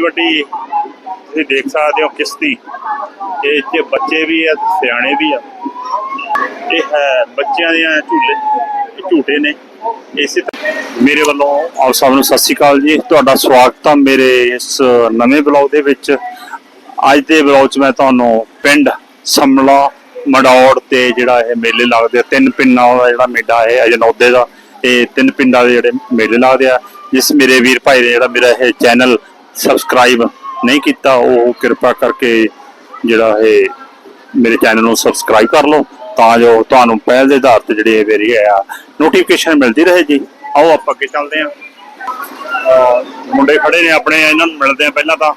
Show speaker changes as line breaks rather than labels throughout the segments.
ਵੱਡੀ ਤੁਸੀਂ ਦੇਖ ਸਕਦੇ ਹੋ ਕਿਸ਼ਤੀ। ਇਹ 'ਚ ਬੱਚੇ ਵੀ ਆ ਸਿਆਣੇ ਵੀ ਆ। ਇਹ ਹੈ ਬੱਚਿਆਂ ਦੀਆਂ ਝੂਲੇ ਝੂਟੇ ਨੇ। ਇਸੇ ਮੇਰੇ ਵੱਲੋਂ ਆਪ ਸਭ ਨੂੰ ਸਤਿ ਸ਼੍ਰੀ ਅਕਾਲ ਜੀ। ਤੁਹਾਡਾ ਸਵਾਗਤ ਹੈ ਮੇਰੇ ਇਸ ਨਵੇਂ ਬਲੌਗ ਦੇ ਵਿੱਚ। ਅੱਜ ਦੇ ਬਲੌਗ 'ਚ ਮੈਂ ਤੁਹਾਨੂੰ ਪਿੰਡ ਸਮਲਾ ਮੜੌੜ ਤੇ ਜਿਹੜਾ ਇਹ ਮੇਲੇ ਲੱਗਦੇ ਆ, ਤਿੰਨ ਪਿੰਡਾਂ ਦਾ ਜਿਹੜਾ ਮੇਲਾ ਹੈ ਅਜਨੌਦੇ ਦਾ। ਇਹ ਤਿੰਨ ਪਿੰਡਾਂ ਦੇ ਜਿਹੜੇ ਮੇਲੇ ਲੱਗਦੇ ਆ। ਜਿਸ ਮੇਰੇ ਵੀਰ ਭਾਈ ਨੇ ਜਿਹੜਾ ਮੇਰਾ ਇਹ ਚੈਨਲ ਸਬਸਕ੍ਰਾਈਬ ਨਹੀਂ ਕੀਤਾ ਉਹ ਕਿਰਪਾ ਕਰਕੇ ਜਿਹੜਾ ਇਹ ਮੇਰੇ ਚੈਨਲ ਨੂੰ ਸਬਸਕ੍ਰਾਈਬ ਕਰ ਲਓ ਤਾਂ ਜੋ ਤੁਹਾਨੂੰ ਪਹਿਲ ਦੇ ਆਧਾਰ ਤੇ ਜਿਹੜੇ ਮੇਰੀ ਆ ਨੋਟੀਫਿਕੇਸ਼ਨ ਮਿਲਦੀ ਰਹੇ ਜੀ। ਆਓ ਆਪਾਂ ਅੱਗੇ ਚੱਲਦੇ ਅਹ ਮੁੰਡੇ ਖੜੇ ਨੇ ਆਪਣੇ ਇਹਨਾਂ ਨੂੰ ਮਿਲਦੇ ਆ ਪਹਿਲਾਂ ਤਾਂ।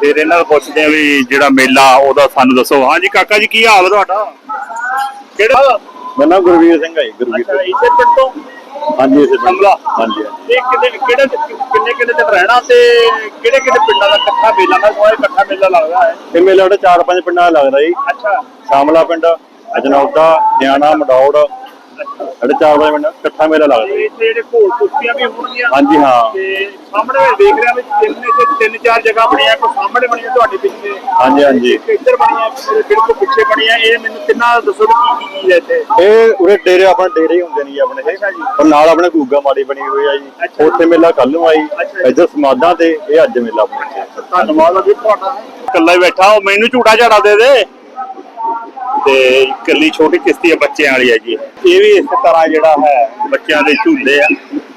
ਫਿਰ ਇਹਨਾਂ ਨੂੰ ਪੁੱਛਦੇ ਆ ਵੀ ਜਿਹੜਾ ਮੇਲਾ ਉਹਦਾ ਸਾਨੂੰ ਦੱਸੋ। ਹਾਂਜੀ ਕਾਕਾ ਜੀ ਕੀ ਹਾਲ ਤੁਹਾਡਾ? ਕਿਹੜਾ
ਮੇਰਾ ਨਾਮ ਗੁਰਵੀਰ ਸਿੰਘ ਹੈ ਗੁਰਵੀਰ ਸਿੰਘ।
ਇਸੇ ਪਿੰਡ ਤੋਂ?
ਹਾਂਜੀ ਇਸੇ ਪਿੰਡ? ਹਾਂਜੀ।
ਇਹ ਕਿਤੇ ਕਿਹੜੇ ਕਿੰਨੇ ਕਿੰਨੇ ਦਿਨ ਰਹਿਣਾ ਤੇ ਕਿਹੜੇ ਕਿਹੜੇ ਪਿੰਡਾਂ ਦਾ ਇਕੱਠਾ ਮੇਲਾ ਮੈਂ ਸੁਣਿਆ ਇਕੱਠਾ ਮੇਲਾ ਲੱਗਦਾ ਹੈ
ਇਹ ਮੇਲਾ ਸਾਡੇ ਚਾਰ ਪੰਜ ਪਿੰਡਾਂ ਦਾ ਲੱਗਦਾ ਜੀ
ਅੱਛਾ
ਸ਼ਾਮਲਾ ਪਿੰਡ ਅਜਨੌਦਾ ਨਿਆਣਾ ਮਡੌੜ ਸਾਡੇ ਚਾਰ ਪੰਜ ਪਿੰਡ ਇਕੱਠਾ ਮੇਲਾ ਲੱਗਦਾ। ਜੀ
ਇੱਥੇ ਜਿਹੜੇ ਘੋੜ ਕੁਸ਼ਤੀਆਂ ਵੀ ਹੋਣਗੀਆਂ
ਹਾਂਜੀ ਹਾਂ।
ਤੇ ਸਾਹਮਣੇ ਮੈਂ ਦੇਖ ਰਿਹਾ ਵੀ ਤਿੰਨ ਇੱਥੇ ਤਿੰਨ ਚਾਰ ਜਗ੍ਹਾ ਬਣੀਆਂ ਕੋਈ ਸਾਹਮਣੇ ਬਣੀ ਹੈ ਤੁਹਾਡੇ ਪਿੱਛੇ।
ਹਾਂਜੀ ਹਾਂਜੀ।
ਇੱਕ ਇੱਧਰ ਬਣੀ ਹੈ ਇੱਕ ਮੇਰੇ ਬਿਲਕੁਲ ਪਿੱਛੇ ਬਣੀ ਹੈ ਇਹ ਮੈਨੂੰ ਦਾ ਦੱਸੋ ਵੀ ਕੀ ਕੀ ਚੀਜ਼ ਹੈ ਇੱਥੇ?
ਇਹ ਉਰੇ ਡੇਰੇ ਆਪਣੇ ਡੇਰੇ ਹੀ ਹੁੰਦੇ ਨੇ ਜੀ ਆਪਣੇ ਇਹ ਪਰ ਨਾਲ ਆਪਣੇ ਗੂਗਾ ਮਾੜੀ ਬਣੀ ਹੋਈ ਆ ਜੀ।
ਅੱਛਾ।
ਉੱਥੇ ਮੇਲਾ ਕੱਲ ਨੂੰ ਆਈ।
ਅੱਛਾ ਜੀ।
ਇੱਧਰ ਸਮਾਦਾਂ ਤੇ ਇਹ ਅੱਜ ਮੇਲਾ ਇੱਥੇ
ਧੰਨਵਾਦ ਅਜੀ ਤੁਹਾਡਾ। ਇਕੱਲਾ ਹੀ ਬੈਠਾ ਉਹ ਮੈਨੂੰ ਝੂਟਾ ਝਾੜਾ ਦੇ ਦੇ। ਤੇ ਇਕੱਲੀ ਛੋਟੀ ਕਿਸ਼ਤੀ ਹੈ ਬੱਚਿਆਂ ਵਾਲੀ ਹੈ ਜੀ ਇਹ ਵੀ ਇਸ ਤਰ੍ਹਾਂ ਜਿਹੜਾ ਹੈ, ਬੱਚਿਆਂ ਦੇ ਝੂਲੇ ਆ।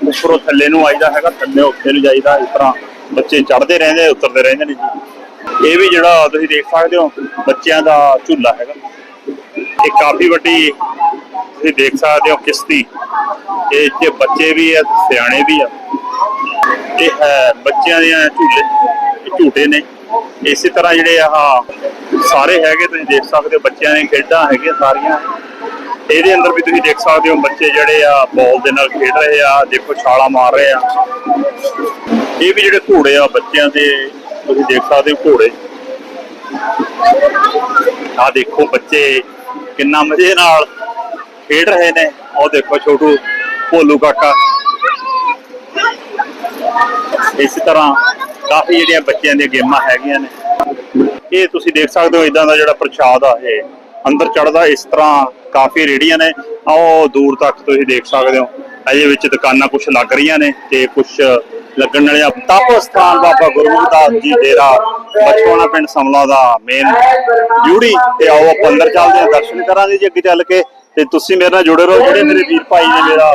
ਉੱਪਰੋਂ ਥੱਲੇ ਨੂੰ ਆਈਦਾ ਹੈਗਾ, ਥੱਲੇ ਉੱਤੇ ਨੂੰ ਜਾਈਦਾ, ਇਸ ਤਰ੍ਹਾਂ ਬੱਚੇ ਚੜ੍ਹਦੇ ਰਹਿੰਦੇ ਉਤਰਦੇ ਰਹਿੰਦੇ ਨੇ ਜੀ। ਇਹ ਵੀ ਜਿਹੜਾ ਤੁਸੀਂ ਦੇਖ ਸਕਦੇ ਹੋ, ਬੱਚਿਆਂ ਦਾ ਝੂਲਾ ਹੈਗਾ। ਇਹ ਕਾਫੀ ਵੱਡੀ ਤੁਸੀਂ ਦੇਖ ਸਕਦੇ ਹੋ ਕਿਸ਼ਤੀ। ਇਹ 'ਚ ਬੱਚੇ ਵੀ ਆ, ਸਿਆਣੇ ਵੀ ਆ। ਇਹ ਹੈ ਬੱਚਿਆਂ ਦੇ ਝੂਲੇ ਇਹ ਝੂਟੇ ਨੇ। ਇਸੇ ਤਰ੍ਹਾਂ ਜਿਹੜੇ ਆਹ ਸਾਰੇ ਹੈਗੇ, ਤੁਸੀਂ ਦੇਖ ਸਕਦੇ ਹੋ ਬੱਚਿਆਂ ਦੀਆਂ ਖੇਡਾਂ ਹੈਗੀਆਂ ਸਾਰੀਆਂ। ਇਹਦੇ ਅੰਦਰ ਵੀ ਤੁਸੀਂ ਦੇਖ ਸਕਦੇ ਹੋ ਬੱਚੇ ਜਿਹੜੇ ਆ ਬਾਲ ਦੇ ਨਾਲ ਖੇਡ ਰਹੇ ਆ, ਦੇਖੋ ਛਾਲਾ ਮਾਰ ਰਹੇ ਆ। ਇਹ ਵੀ ਜਿਹੜੇ ਘੋੜੇ ਆ, ਬੱਚਿਆਂ ਦੇ, ਤੁਸੀਂ ਦੇਖ ਸਕਦੇ ਹੋ ਘੋੜੇ। ਆ ਦੇਖੋ ਬੱਚੇ ਕਿੰਨਾ ਮਜ਼ੇ ਨਾਲ ਖੇਡ ਰਹੇ ਨੇ। ਉਹ ਦੇਖੋ ਛੋਟੂ ਭੋਲੂ ਕਾਕਾ। ਇਸ ਤਰ੍ਹਾਂ ਕਾਫੀ ਜਿਹੜੀਆਂ ਬੱਚਿਆਂ ਦੀਆਂ ਗੇਮਾਂ ਹੈਗੀਆਂ ਨੇ। ਇਹ ਤੁਸੀਂ ਦੇਖ ਸਕਦੇ ਹੋ ਇਦਾਂ ਦਾ ਜਿਹੜਾ ਪ੍ਰਸ਼ਾਦ ਆ, ਇਹ ਅੰਦਰ ਚੜਦਾ ਇਸ ਤਰ੍ਹਾਂ ਕਾਫੀ ਰੇੜੀਆਂ ਨੇ। ਆਹ ਦੂਰ ਤੱਕ ਤੁਸੀਂ ਦੇਖ ਸਕਦੇ ਹੋ। ਅਜੇ ਵਿੱਚ ਦੁਕਾਨਾਂ ਕੁਝ ਲੱਗ ਰਹੀਆਂ ਨੇ ਤੇ ਕੁਝ ਲੱਗਣ ਵਾਲੀਆਂ ਤਪ ਸਥਾਨ ਬਾਬਾ ਗੁਰਮੁਖ ਦਾਸ ਜੀ ਡੇਰਾ ਬਚਵਾਣਾ ਪਿੰਡ ਸਮਲਾ ਦਾ ਮੇਨ ਜੂੜੀ ਤੇ ਆਓ, ਆਪਾਂ ਅੰਦਰ ਚੱਲਦੇ ਹਾਂ, ਦਰਸ਼ਨ ਕਰਾਂਗੇ ਜੀ ਅੱਗੇ ਚੱਲ ਕੇ। ਤੇ ਤੁਸੀਂ ਮੇਰੇ ਨਾਲ ਜੁੜੇ ਰਹੋ। ਜਿਹੜੇ ਮੇਰੇ ਵੀਰ ਭਾਈ ਨੇ ਮੇਰਾ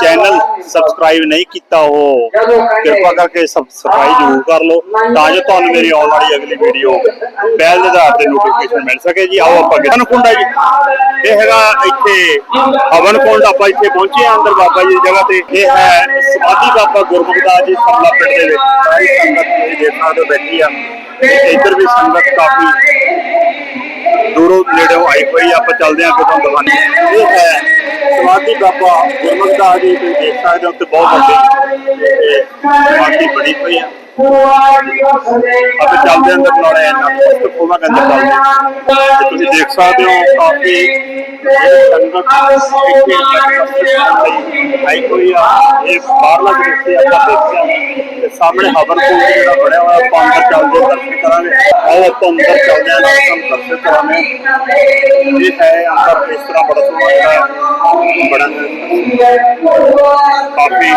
ਚੈਨਲ ਸਬਸਕ੍ਰਾਈਬ ਨਹੀਂ ਕੀਤਾ ਉਹ, ਕਿਰਪਾ ਕਰਕੇ ਸਬਸਕ੍ਰਾਈਬ ਜ਼ਰੂਰ ਕਰ ਲਓ, ਤਾਂ ਜੋ ਤੁਹਾਨੂੰ ਮੇਰੀ ਆਉਣ ਵਾਲੀ ਅਗਲੀ ਵੀਡੀਓ ਪਹਿਲ ਦੇ ਆਧਾਰ ਤੇ ਨੋਟੀਫਿਕੇਸ਼ਨ ਮਿਲ ਸਕੇ ਜੀ। ਆਓ ਆਪਾਂ ਹਵਨ ਕੁੰਡ ਜੀ। ਇਹ ਹੈਗਾ ਇੱਥੇ ਹਵਨ ਕੁੰਡ ਆਪਾਂ ਇੱਥੇ ਪਹੁੰਚੇ ਹਾਂ ਅੰਦਰ ਬਾਬਾ ਜੀ ਦੀ ਜਗ੍ਹਾ ਤੇ। ਇਹ ਹੈ ਸਮਾਧੀ ਬਾਬਾ ਗੁਰਮੁਖ ਦਾਸ ਜੀ ਸਮਲਾ ਪਿੰਡ ਦੇ ਵਿੱਚ। ਸਾਰੀ ਸੰਗਤ ਤੁਸੀਂ ਦੇਖ ਸਕਦੇ ਬੈਠੀ ਆ। ਤੇ ਇੱਧਰ ਵੀ ਸੰਗਤ ਕਾਫੀ ਦੂਰੋਂ ਨੇੜੋਂ ਆਈ ਹੋਈ ਆ, ਆਪਾਂ ਚੱਲਦੇ ਹਾਂ ਕਿਤੋਂ ਦਿਖਾਣੀ ਇਹ ਹੈ ਸਮਾਧੀ ਬਾਬਾ ਗੁਰਮੁਖ ਦਾਸ ਜੀ ਤੁਸੀਂ ਦੇਖ ਸਕਦੇ ਹੋ ਤੇ ਬਹੁਤ ਵੱਡੀ ਇਹ ਸਮਾਧੀ ਬਣੀ ਹੋਈ ਆ। ਆਪਾਂ ਚੱਲਦੇ ਹਾਂ ਅੰਦਰ ਨਾਲੇ ਨਾ ਉਸ ਤੋਂ ਅੰਦਰ ਚੱਲਦੇ ਤੁਸੀਂ ਦੇਖ ਸਕਦੇ ਹੋ, ਕਾਫੀ ਆਈ ਹੋਈ ਆ, ਇਹ ਬਾਹਰਲਾ ਦ੍ਰਿਸ਼ ਆਪਾਂ ਦੇਖਦੇ ਤੇ ਸਾਹਮਣੇ ਹਵਨ ਕੋਲ ਜਿਹੜਾ ਬਣਿਆ ਹੋਇਆ, ਆਪਾਂ ਅੰਦਰ ਚੱਲਦੇ ਦਰਸ਼ਨ ਕਰਾਂਗੇ। ਆਓ, ਆਪਾਂ ਅੰਦਰ ਚੱਲਦੇ ਹਾਂ ਨਾਲ ਤੁਹਾਨੂੰ ਕਰਾਂਗੇ। ਇਹ ਹੈ ਅੰਦਰ, ਇਸ ਤਰ੍ਹਾਂ ਬੜਾ ਸੋਹਣਾ ਜਿਹੜਾ ਬੜਾ ਕਾਫੀ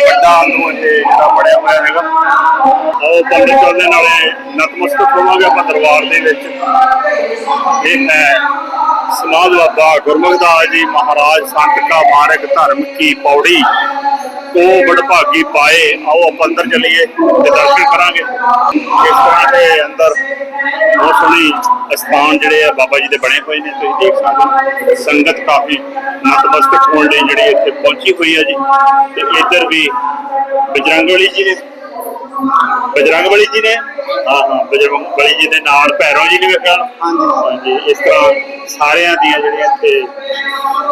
ਵੱਡਾ ਨੂੰ ਇਹ ਜਿਹੜਾ ਬਣਿਆ ਹੋਇਆ ਹੈਗਾ। ਆਓ ਬੰਦੇ ਨਾਲੇ ਨਤਮਸਤਕ ਹੋਵਾਂਗੇ ਆਪਾਂ ਦਰਬਾਰ ਦੇ ਵਿੱਚ। ਇਹ ਹੈ ਸਮਾਧ ਬਾਬਾ ਗੁਰਮੁਖ ਦਾਸ ਜੀ, ਮਹਾਰਾਜ ਸੰਤ ਕਾ ਮਾਰਗ ਧਰਮ ਕੀ ਪੌੜੀ। ਉਹ ਬੜਭਾਗੀ ਪਾਏ, ਆਓ ਆਪਾਂ ਅੰਦਰ ਚੱਲੀਏ ਤੇ ਦਰਸ਼ਨ ਕਰਾਂਗੇ। ਇਸ ਤਰ੍ਹਾਂ ਦੇ ਅੰਦਰ ਬਹੁਤ ਸੋਹਣੀ ਸਥਾਨ ਜਿਹੜੇ ਆ ਬਾਬਾ ਜੀ ਦੇ ਬਣੇ ਹੋਏ ਨੇ, ਤੁਸੀਂ ਦੇਖ ਸਕਦੇ ਹੋ। ਸੰਗਤ ਕਾਫੀ ਨਤਮਸਤਕ ਹੋਣ ਲਈ ਜਿਹੜੀ ਇੱਥੇ ਪਹੁੰਚੀ ਹੋਈ ਹੈ ਜੀ। ਤੇ ਇੱਧਰ ਵੀ ਬਜਰੰਗ ਵਾਲੀ ਜੀ ਨੇ ਬਜਰੰਗਬਲੀ ਜੀ ਨੇ? ਹਾਂ ਹਾਂ ਬਜਰੰਗਬਲੀ ਜੀ ਦੇ ਨਾਲ ਭੈਰੋ ਜੀ ਨੇ ਵੇਖਿਆ। ਹਾਂਜੀ ਇਸ ਤਰ੍ਹਾਂ ਸਾਰਿਆਂ ਦੀਆਂ ਜਿਹੜੀਆਂ ਇੱਥੇ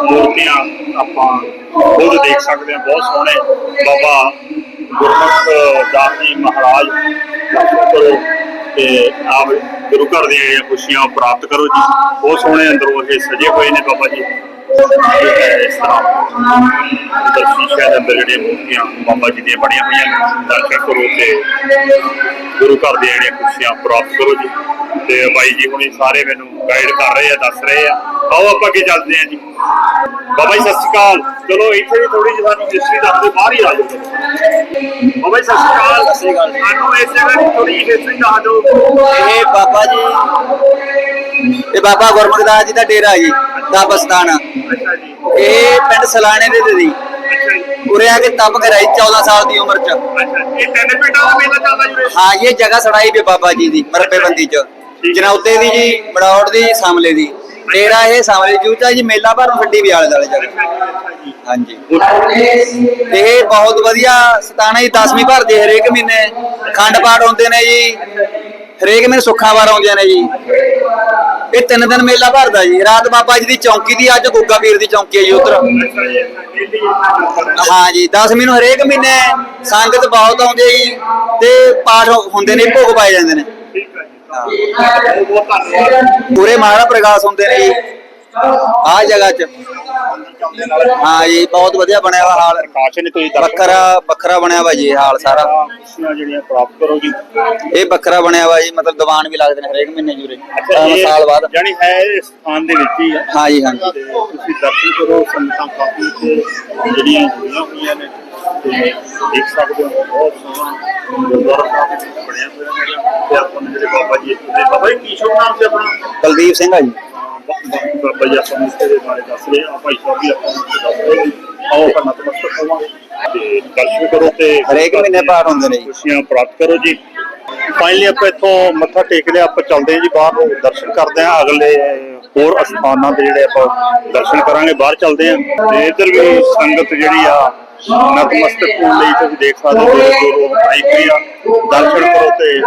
ਮੂਰਤੀਆਂ ਆਪਾਂ ਖੁਦ ਦੇਖ ਸਕਦੇ ਹਾਂ। ਬਹੁਤ ਸੋਹਣੇ ਬਾਬਾ ਗੁਰਮੁਖ ਦਾਸ ਜੀ ਮਹਾਰਾਜ ਕਰੋ ਤੇ ਆਪ ਗੁਰੂ ਘਰ ਦੀਆਂ ਜਿਹੜੀਆਂ ਖੁਸ਼ੀਆਂ ਪ੍ਰਾਪਤ ਕਰੋ ਜੀ। ਬਹੁਤ ਸੋਹਣੇ ਅੰਦਰੋਂ ਇਹ ਸਜੇ ਹੋਏ ਨੇ ਬਾਬਾ ਜੀ। ਸ਼ੀਸ਼ੇ ਦੇ ਅੰਦਰ ਜਿਹੜੀਆਂ ਮੂਰਤੀਆਂ ਬਾਬਾ ਜੀ ਦੀਆਂ ਬਣੀਆਂ ਹੋਈਆਂ ਨੇ ਦਰਸ਼ਨ ਕਰੋ ਤੇ ਗੁਰੂ ਘਰ ਦੀਆਂ ਜਿਹੜੀਆਂ ਖੁਸ਼ੀਆਂ ਪ੍ਰਾਪਤ ਕਰੋ ਜੀ। ਤੇ ਬਾਈ ਜੀ ਹੁਣੀ ਸਾਰੇ ਮੈਨੂੰ ਗਾਈਡ ਕਰ ਰਹੇ ਆ ਦੱਸ ਰਹੇ ਆ। ਆਓ ਆਪਾਂ ਅੱਗੇ ਚੱਲਦੇ ਆ ਜੀ। ਬਾਬਾ ਜੀ ਸਤਿ ਸ਼੍ਰੀ ਅਕਾਲ। ਚਲੋ ਇੱਥੇ ਵੀ ਥੋੜੀ ਜਿਹੀ ਸਾਨੂੰ ਹਿਸਟਰੀ ਦੱਸ ਦਿਓ ਬਾਹਰ ਹੀ ਆ ਜਾਓ। ਬਾਬਾ ਜੀ ਸਤਿ ਸ਼੍ਰੀ ਅਕਾਲ।
ਸਤਿ ਸ਼੍ਰੀ ਅਕਾਲ ਜੀ।
ਸਾਨੂੰ ਇਸ ਜਗ੍ਹਾ ਦੀ ਥੋੜੀ ਜਿਹੀ ਹਿਸਟਰੀ ਦੱਸ ਦਿਓ।
ਇਹ ਬਾਬਾ ਜੀ ਇਹ ਬਾਬਾ ਗੁਰਮੁਖਦਾਸ ਜੀ ਦਾ ਡੇਰਾ ਜੀ। ਤਪ ਸਥਾਨ
ਅੱਛਾ ਜੀ
ਇਹ ਪਿੰਡ ਸਲਾਣੇ ਦੇ ਦੇ ਦੀ।
ਅੱਛਾ ਜੀ
ਉਰੇ ਆ ਕੇ ਤਪ ਕਰਾਈ 14 ਸਾਲ ਦੀ ਉਮਰ ਚ।
ਅੱਛਾ ਇਹ ਤਿੰਨ ਪਿੰਡਾਂ ਦਾ ਮੇਲਾ ਚੱਲਦਾ ਜੀ ਉਰੇ?
ਹਾਂ, ਇਹ ਜਗ੍ਹਾ ਛੜਾਈ ਵੀ ਬਾਬਾ ਜੀ ਦੀ ਮਰਬੇਬੰਦੀ ਚ। ਜਨੌਦੇ ਦੀ ਜੀ, ਮੜੌੜ ਦੀ, ਸਾਮਲੇ ਦੀ। ਡੇਰਾ ਇਹ ਸਾਮਲੇ ਜੂਚਾ ਜੀ ਮੇਲਾ ਭਰ ਛੱਡੀ ਵੀ ਆਲੇ ਦਾਲੇ ਜਗ੍ਹਾ ਹਾਂਜੀ। ਤੇ ਇਹ ਬਹੁਤ ਵਧੀਆ ਸਤਾਨਾ ਜੀ 10ਵੀਂ ਭਰਦੇ ਹਰੇਕ ਮਹੀਨੇ। ਖੰਡ ਪਾਠ ਹੁੰਦੇ ਨੇ ਜੀ। ਹਰੇਕ ਮਹੀਨੇ ਸੁੱਖਾਂ ਵਾਰ ਆਉਂਦੀਆਂ ਨੇ ਜੀ। ਇਹ ਤਿੰਨ ਦਿਨ ਮੇਲਾ ਭਰਦਾ ਜੀ। ਰਾਤ ਬਾਬਾ ਜੀ ਦੀ ਚੌਂਕੀ ਦੀ, ਅੱਜ ਗੁੱਗਾ ਪੀਰ ਦੀ ਚੌਂਕੀ ਹੈ ਜੀ ਉਧਰ।
ਅੱਛਾ ਜੀ ਦਿੱਲੀ
ਹਾਂ ਜੀ 10ਵੀਂ ਨੂੰ ਹਰੇਕ ਮਹੀਨੇ ਸੰਗਤ ਬਹੁਤ ਆਉਂਦੀ ਹੈ ਜੀ ਤੇ ਪਾਠ ਹੁੰਦੇ ਨੇ, ਭੋਗ ਪਾਏ ਜਾਂਦੇ ਨੇ। ਪੂਰੇ ਮਹਾਰਾ ਪ੍ਰਕਾਸ਼ ਹੁੰਦੇ ਨੇ ਜੀ। ਆਹ ਜਗ੍ਹਾ 'ਚ। ਹਾਂ ਜੀ ਬਹੁਤ ਵਧੀਆ ਬਣਿਆ ਵਾ ਹਾਲ।
ਪ੍ਰਕਾਸ਼ ਨੇ ਤੁਸੀਂ
ਵੱਖਰਾ ਵੱਖਰਾ ਬਣਿਆ ਵਾ ਜੀ ਇਹ ਹਾਲ ਸਾਰਾ।
ਜਿਹੜੀਆਂ ਪ੍ਰਾਪਤ
ਇਹ ਵੱਖਰਾ ਬਣਿਆ ਵਾ ਜੀ ਮਤਲਬ ਦੀਵਾਨ ਵੀ ਲੱਗਦੇ ਨੇ ਹਰੇਕ ਮਹੀਨੇ ਜੂਰੇ
ਇਹ
ਸਾਲ ਬਾਅਦ।
ਜਾਣੀ ਹੈ ਇਸ ਸਥਾਨ ਦੇ ਵਿੱਚ ਹੀ ਹੈ
ਹਾਂ ਜੀ ਹਾਂ ਜੀ।
ਤੇ ਤੁਸੀਂ ਦਰਸ਼ਨ ਕਰੋ ਸੰਗਤਾਂ ਕਾਫੀ ਤੇ ਜਿਹੜੀਆਂ ਜੁੜੀਆਂ ਹੋਈਆਂ ਨੇ ਤੇ ਦੇਖ ਸਕਦੇ ਹੋ ਬਹੁਤ ਸੋਹਣਾ ਗੁਰਦੁਆਰਾ ਸਾਹਿਬ ਬਣਿਆ ਹੋਇਆ ਹੈਗਾ। ਤੇ ਆਪਾਂ ਨੂੰ ਜਿਹੜੇ ਬਾਬਾ ਜੀ ਇੱਥੇ ਬਾਬਾ ਜੀ ਕੀ ਸ਼ੁਭ ਨਾਮ ਸੀ ਆਪਣਾ?
ਕੁਲਦੀਪ ਸਿੰਘ ਆ ਜੀ।
ਬਾਬਾ ਜੀ ਆਪਾਂ ਨੂੰ ਇਸਦੇ ਬਾਰੇ ਦੱਸ ਰਹੇ ਆ ਭਾਈ ਸਾਹਿਬ ਵੀ ਆਪਾਂ ਨੂੰ ਦੱਸ ਰਹੇ ਨੇ ਆਓ ਆਪਾਂ ਨਤਮਸਤਕ ਹੋਵਾਂਗੇ। ਤੇ ਦਰਸ਼ਨ ਕਰੋ ਤੇ
ਹਰੇਕ ਮਹੀਨੇ ਪਾਠ ਹੁੰਦੇ ਨੇ ਜੀ।
ਖੁਸ਼ੀਆਂ ਪ੍ਰਾਪਤ ਕਰੋ ਜੀ। ਫਾਈਨਲੀ ਆਪਾਂ ਇੱਥੋਂ ਮੱਥਾ ਟੇਕਦੇ ਹਾਂ, ਆਪਾਂ ਚੱਲਦੇ ਹਾਂ ਜੀ ਬਾਹਰ ਨੂੰ ਦਰਸ਼ਨ ਕਰਦੇ ਹਾਂ। ਅਗਲੇ ਹੋਰ ਅਸਥਾਨਾਂ ਦੇ ਜਿਹੜੇ ਆਪਾਂ ਦਰਸ਼ਨ ਕਰਾਂਗੇ ਬਾਹਰ ਚੱਲਦੇ ਹਾਂ। ਤੇ ਇੱਧਰ ਵੀ ਸੰਗਤ ਜਿਹੜੀ ਆ ਨਤਮਸਤਕ ਹੋਣ ਲਈ ਤੁਸੀਂ ਦੇਖ ਸਕਦੇ ਹੋ ਆਈ ਆ। ਦਰਸ਼ਨ ਕਰੋ ਤੇ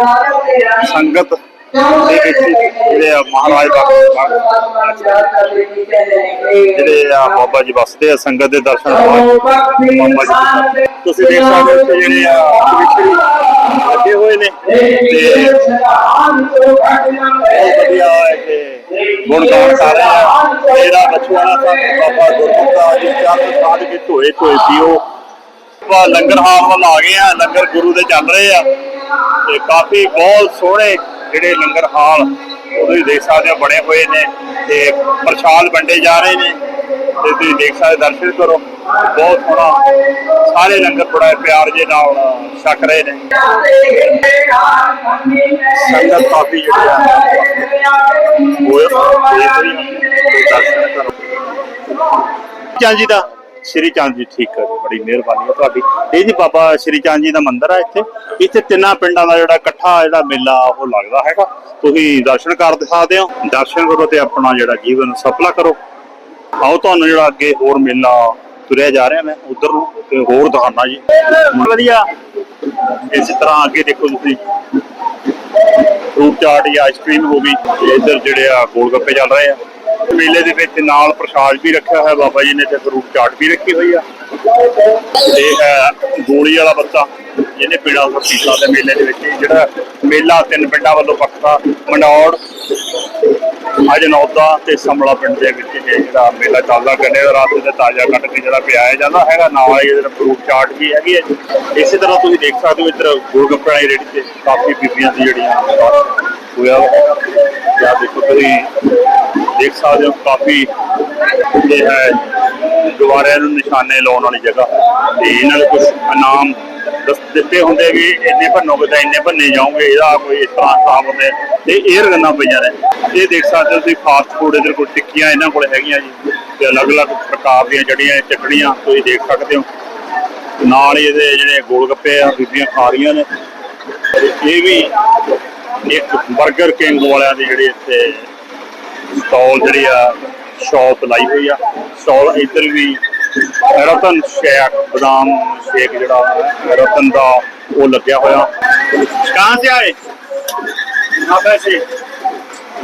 ਸੰਗਤ ਜਿਹੜੇ ਆ ਮਹਾਰਾਜ ਜਿਹੜੇ ਆ ਬਾਬਾ ਜੀ ਵਸਦੇ ਆ ਸੰਗਤ ਦੇ ਦਰਸ਼ਨ ਬਾਬਾ ਜੀ ਤੁਸੀਂ ਦੇਖ ਸਕਦੇ ਹੋ ਜਿਹੜੇ ਆ ਲੱਗੇ ਹੋਏ ਨੇ ਤੇ ਬਹੁਤ ਵਧੀਆ ਇਹ ਗੁਣਗਾਨ ਕਰ ਰਹੇ ਆ। ਤੇਰਾ ਬਚਵਾਣਾ ਸਾਹਿਬ ਬਾਬਾ ਗੁਰਮੁਖਾ ਜੀ ਚਰਨ ਸਾਧ ਕੇ ਧੋਏ ਧੋਏ ਪੀਓ। ਆਪਾਂ ਲੰਗਰ ਹਾਲ ਵੱਲ ਆ ਗਏ ਆ, ਲੰਗਰ ਗੁਰੂ ਦੇ ਚੱਲ ਰਹੇ ਆ। ਤੇ ਕਾਫੀ ਬਹੁਤ ਸੋਹਣੇ ਜਿਹੜੇ ਲੰਗਰ ਹਾਲ ਉਹ ਤੁਸੀਂ ਦੇਖ ਸਕਦੇ ਹੋ, ਬਣੇ ਹੋਏ ਨੇ ਤੇ ਪ੍ਰਸ਼ਾਦ ਵੰਡੇ ਜਾ ਰਹੇ ਨੇ ਤੇ ਤੁਸੀਂ ਦੇਖ ਸਕਦੇ ਦਰਸ਼ਨ ਕਰੋ। ਬਹੁਤ ਸੋਹਣਾ ਸਾਰੇ ਲੰਗਰ ਬੜਾ ਪਿਆਰ ਜੇ ਨਾਲ ਛਕ ਰਹੇ ਨੇ। ਸੰਗਤ ਕਾਫੀ ਜਿਹੜੀ ਆ। ਹੋਏ ਹੋਏ ਦਰਸ਼ਨ ਕਰੋ। ਚੰਦ ਦਾ ਸ਼੍ਰੀ ਚੰਦ ਜੀ ਠੀਕ ਹੈ ਜੀ, ਬੜੀ ਮਿਹਰਬਾਨੀ ਹੈ ਤੁਹਾਡੀ। ਇਹ ਜੀ ਬਾਬਾ ਸ਼੍ਰੀ ਚੰਦ ਜੀ ਦਾ ਮੰਦਿਰ ਆ ਇੱਥੇ। ਇੱਥੇ ਤਿੰਨਾਂ ਪਿੰਡਾਂ ਦਾ ਜਿਹੜਾ ਇਕੱਠਾ ਜਿਹੜਾ ਮੇਲਾ ਉਹ ਲੱਗਦਾ ਹੈਗਾ। ਤੁਸੀਂ ਦਰਸ਼ਨ ਕਰ ਸਕਦੇ ਹੋ ਦਰਸ਼ਨ ਕਰੋ ਤੇ ਆਪਣਾ ਜਿਹੜਾ ਜੀਵਨ ਸਫਲਾ ਕਰੋ। ਆਓ ਤੁਹਾਨੂੰ ਜਿਹੜਾ ਅੱਗੇ ਹੋਰ ਮੇਲਾ ਤੁਰਿਆ ਜਾ ਰਿਹਾ ਮੈਂ ਉਧਰ ਨੂੰ ਤੇ ਹੋਰ ਦਿਖਾਣਾ ਜੀ। ਵਧੀਆ। ਇਸੇ ਤਰ੍ਹਾਂ ਅੱਗੇ ਦੇਖੋ ਤੁਸੀਂ। ਫਰੂਟ ਚਾਟ ਜਾਂ ਆਈਸਕ੍ਰੀਮ ਹੋ ਗਈ ਤੇ ਇੱਧਰ ਜਿਹੜੇ ਆ ਗੋਲ ਗੱਪੇ ਚੱਲ ਰਹੇ ਆ। ਮੇਲੇ ਦੇ ਵਿੱਚ ਨਾਲ ਪ੍ਰਸ਼ਾਦ ਵੀ ਰੱਖਿਆ ਹੋਇਆ, ਬਾਬਾ ਜੀ ਨੇ ਤੇ ਫਰੂਟ ਚਾਟ ਵੀ ਰੱਖੀ ਹੋਈ ਆ। ਤੇ ਹੈ ਗੋਲੀ ਵਾਲਾ ਬੱਤਾ ਜਿਹਨੇ ਪੀੜਾ ਉੱਪਰ ਪੀਤਾ ਦੇ ਮੇਲੇ ਦੇ ਵਿੱਚ ਜਿਹੜਾ ਮੇਲਾ ਤਿੰਨ ਪਿੰਡਾਂ ਵੱਲੋਂ ਪੱਕਾ ਮੰਡੌੜ ਅਜਨੌਦਾ ਤੇ ਸਮਲਾ ਪਿੰਡ ਦੇ ਵਿੱਚ ਇਹ ਜਿਹੜਾ ਮੇਲਾ ਚੱਲਦਾ, ਗੰਨੇ ਦਾ ਰਾਤ ਤੇ ਤਾਜ਼ਾ ਕੱਟ ਕੇ ਜਿਹੜਾ ਪਿਆਇਆ ਜਾਂਦਾ, ਹੈਗਾ ਨਾਲ ਹੀ ਇਹਦੇ ਫਰੂਟ ਚਾਟ ਵੀ ਹੈਗੀ ਹੈ ਇਸੇ ਤਰ੍ਹਾਂ ਤੁਸੀਂ ਦੇਖ ਸਕਦੇ ਹੋ, ਇੱਧਰ ਗੋਲਗੱਪੇ ਵਾਲੀ ਰੇੜੀ ਤੇ ਕਾਫੀ ਬੀਬੀਆਂ ਦੀ ਜਿਹੜੀਆਂ ਹੋਇਆ ਜਾਂ ਦੇਖੋ ਤੁਸੀਂ ਦੇਖ ਸਕਦੇ ਹੋ, ਕਾਫੀ ਇਹ ਹੈ ਦੁਆਰਿਆਂ ਨੂੰ ਨਿਸ਼ਾਨੇ ਲਾਉਣ ਵਾਲੀ ਜਗ੍ਹਾ। ਤੇ ਇਹਨਾਂ ਨੇ ਕੁਝ ਇਨਾਮ ਦੱਸ ਦਿੱਤੇ ਹੁੰਦੇ ਵੀ ਇੰਨੇ ਭੰਨੋਗੇ ਤਾਂ ਇੰਨੇ ਭੰਨੇ ਜਾਓਗੇ, ਇਹਦਾ ਕੋਈ ਇਸ ਤਰ੍ਹਾਂ ਹਿਸਾਬ ਹੁੰਦੇ ਤੇ ਇਹ ਰਗਨਾ ਪਈਆਂ ਨੇ। ਇਹ ਦੇਖ ਸਕਦੇ ਹੋ ਤੁਸੀਂ ਫਾਸਟ ਫੂਡ ਇਧਰ ਕੋਈ ਟਿੱਕੀਆਂ ਇਹਨਾਂ ਕੋਲ ਹੈਗੀਆਂ ਜੀ। ਤੇ ਅਲੱਗ-ਅਲੱਗ ਪ੍ਰਕਾਰ ਦੀਆਂ ਜਿਹੜੀਆਂ ਚਟਣੀਆਂ, ਤੁਸੀਂ ਦੇਖ ਸਕਦੇ ਹੋ। ਨਾਲ ਇਹਦੇ ਜਿਹੜੇ ਗੋਲ ਗੱਪੇ ਆ, ਬੀਬੀਆਂ ਖਾ ਰਹੀਆਂ ਨੇ। ਤੇ ਇਹ ਵੀ ਇੱਕ 버ਗਰ ਕਿੰਗ ਵਾਲਿਆਂ ਦੀ ਜਿਹੜੀ ਇੱਥੇ ਸਟਾਲ ਜਿਹੜੀ ਆ ਸ਼ਾਪ ਲਾਈ ਹੋਈ ਆ। ਸਟਾਲ ਇੱਧਰ ਵੀ ਰਤਨ ਸ਼ੇਖ ਬਦਾਮ ਸ਼ੇਖ ਜਿਹੜਾ ਰਤਨ ਦਾ ਉਹ ਲੱਗਿਆ ਹੋਇਆ ਕਹਾਂ ਸੇ ਆਏ आप ऐसे